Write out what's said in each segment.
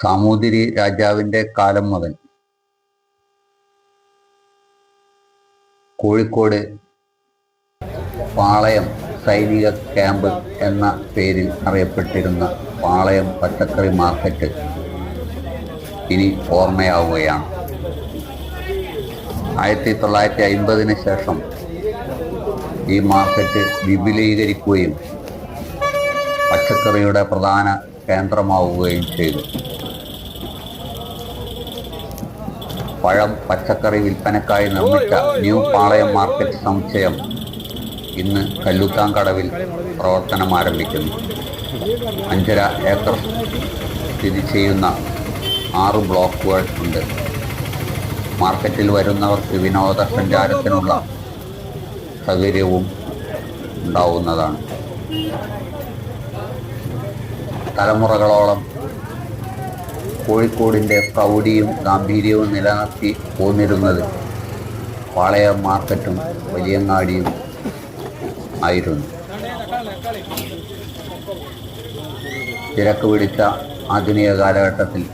സാമൂതിരി രാജാവിന്റെ കാലം മുതൽ കോഴിക്കോട് പാളയം സൈനിക ക്യാമ്പ് എന്ന പേരിൽ അറിയപ്പെട്ടിരുന്ന പാളയം പച്ചക്കറി മാർക്കറ്റ് ഇനി ഓർമ്മയാവുകയാണ്. ആയിരത്തി തൊള്ളായിരത്തി അൻപതിന് ശേഷം ഈ മാർക്കറ്റ് വിപുലീകരിക്കുകയും പച്ചക്കറിയുടെ പ്രധാന കേന്ദ്രമാവുകയും ചെയ്തു. പഴം പച്ചക്കറി വിൽപ്പനക്കായി നിർമ്മിച്ച ന്യൂ പാളയം മാർക്കറ്റ് സമുച്ചയം ഇന്ന് കല്ലുത്താങ്കടവിൽ പ്രവർത്തനം ആരംഭിക്കുന്നു. അഞ്ചര ഏക്കർ സ്ഥിതി ചെയ്യുന്ന ആറ് ബ്ലോക്കുകൾ ഉണ്ട്. മാർക്കറ്റിൽ വരുന്നവർക്ക് വിനോദസഞ്ചാരത്തിനുള്ള സൗകര്യവും ഉണ്ടാവുന്നതാണ്. തലമുറകളോളം കോഴിക്കോടിന്റെ പ്രൗഢിയും ഗാംഭീര്യവും നിലനിർത്തി പോന്നിരുന്നത് പാളയ മാർക്കറ്റും വലിയങ്ങാടിയും ആയിരുന്നു. തിരക്ക് പിടിച്ച ആധുനിക കാലഘട്ടത്തിൽ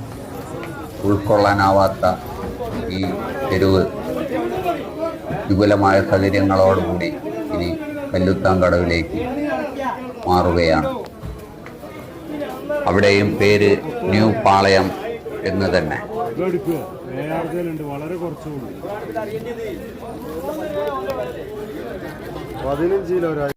ഉൾക്കൊള്ളാനാവാത്ത ഈ തെരുവ് വിപുലമായ സൗകര്യങ്ങളോടുകൂടി ഇനി കല്ലുത്താങ്കടവിലേക്ക് മാറുകയാണ്. അവിടെയും പേര് ന്യൂ പാളയം എന്ന് തന്നെ. പതിനഞ്ച്